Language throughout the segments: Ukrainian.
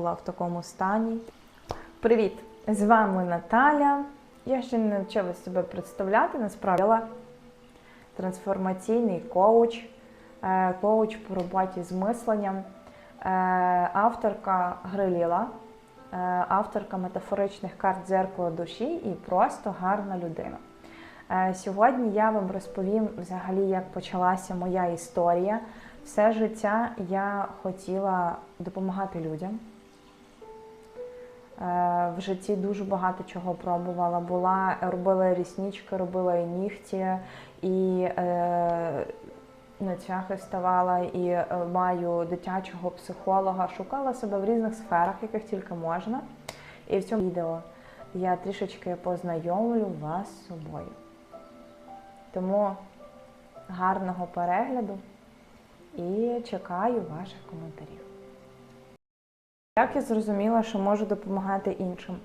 була в такому стані. Привіт! З вами Наталя. Я ще не навчила себе представляти, насправді я трансформаційний коуч, е, коуч по роботі з мисленням, е, авторка Гриліла, е, авторка метафоричних карт дзеркало душі і просто гарна людина. Сьогодні я вам розповім взагалі, як почалася моя історія. Все життя я хотіла допомагати людям. Е, В житті дуже багато чого пробувала. Була, робила ріснички, робила і нігті, і е, на цвяхи ставала, і е, маю дитячого психолога. Шукала себе в різних сферах, яких тільки можна. І в цьому відео я трішечки познайомлю вас з собою. Тому гарного перегляду і чекаю ваших коментарів. Як я зрозуміла, що можу допомагати іншим?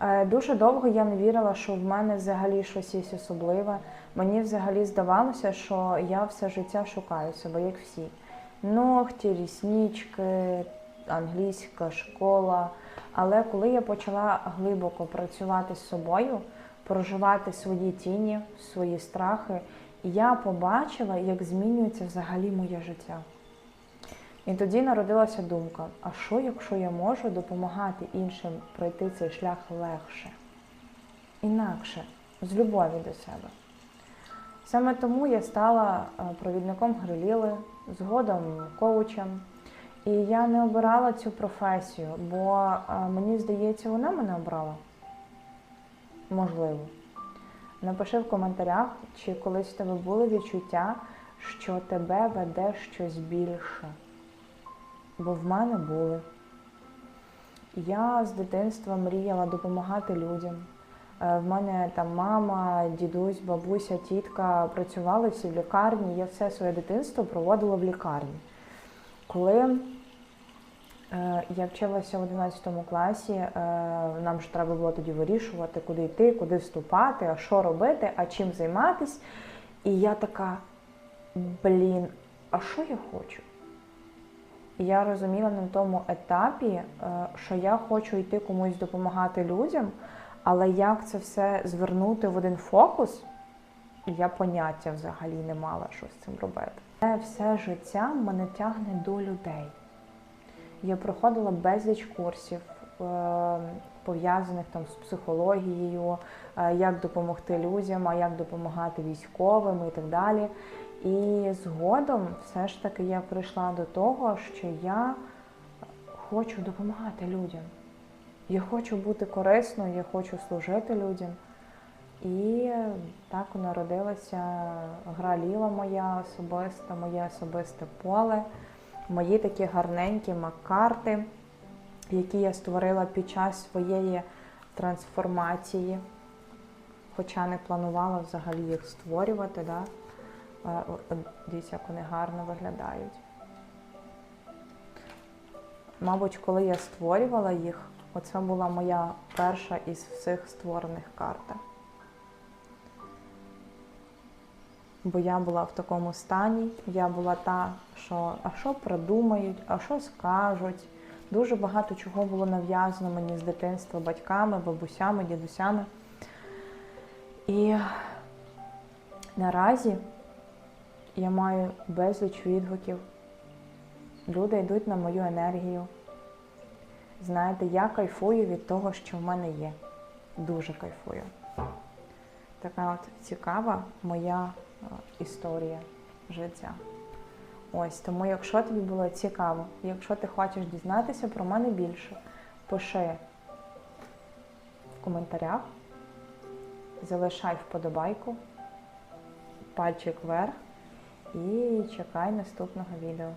Е, Дуже довго я не вірила, що в мене взагалі щось є особливе. Мені взагалі здавалося, що я все життя шукаю себе, як всі. Ногті, ріснички, англійська школа. Але коли я почала глибоко працювати з собою, проживати свої тіні, свої страхи, я побачила, як змінюється взагалі моє життя. І тоді народилася думка: а що, якщо я можу допомагати іншим пройти цей шлях легше, інакше, з любові до себе? Саме тому я стала е, провідником Гриліли, згодом коучем. І я не обирала цю професію, бо е, мені здається, вона мене обрала. Можливо. Напиши в коментарях, чи колись в тебе були відчуття, що тебе веде щось більше. Бо в мене були. Я з дитинства мріяла допомагати людям. Е, В мене там мама, дідусь, бабуся, тітка працювали всі в лікарні. Я все своє дитинство проводила в лікарні. Коли е, я вчилася в 11 класі, е, нам ж треба було тоді вирішувати, куди йти, куди вступати, а що робити, а чим займатись. І я така, блін, а що я хочу? І я розуміла на тому етапі, е, що я хочу йти комусь допомагати людям, але як це все звернути в один фокус, я поняття взагалі не мала, що з цим робити. Це все життя мене тягне до людей. Я проходила безліч курсів, е, пов'язаних там з психологією, е, як допомогти людям, а як допомагати військовим і так далі. І згодом все ж таки я прийшла до того, що я хочу допомагати людям. Я хочу бути корисною, я хочу служити людям. І так народилася гра ліла моя особиста, моє особисте поле, мої такі гарненькі маккарти, які я створила під час своєї трансформації, хоча не планувала взагалі їх створювати. Да? Е, Дивіться, як вони гарно виглядають. Мабуть, коли я створювала їх, оце була моя перша із всіх створених карт. Бо я була в такому стані, я була та, що а що придумають, а що скажуть. Дуже багато чого було нав'язано мені з дитинства батьками, бабусями, дідусями. І наразі я маю безліч відгуків. Люди йдуть на мою енергію. Знаєте, я кайфую від того, що в мене є. Дуже кайфую. Така от цікава моя е, історія життя. Ось тому, якщо тобі було цікаво, якщо ти хочеш дізнатися про мене більше, пиши в коментарях, залишай вподобайку, пальчик вверх і чекай наступного відео.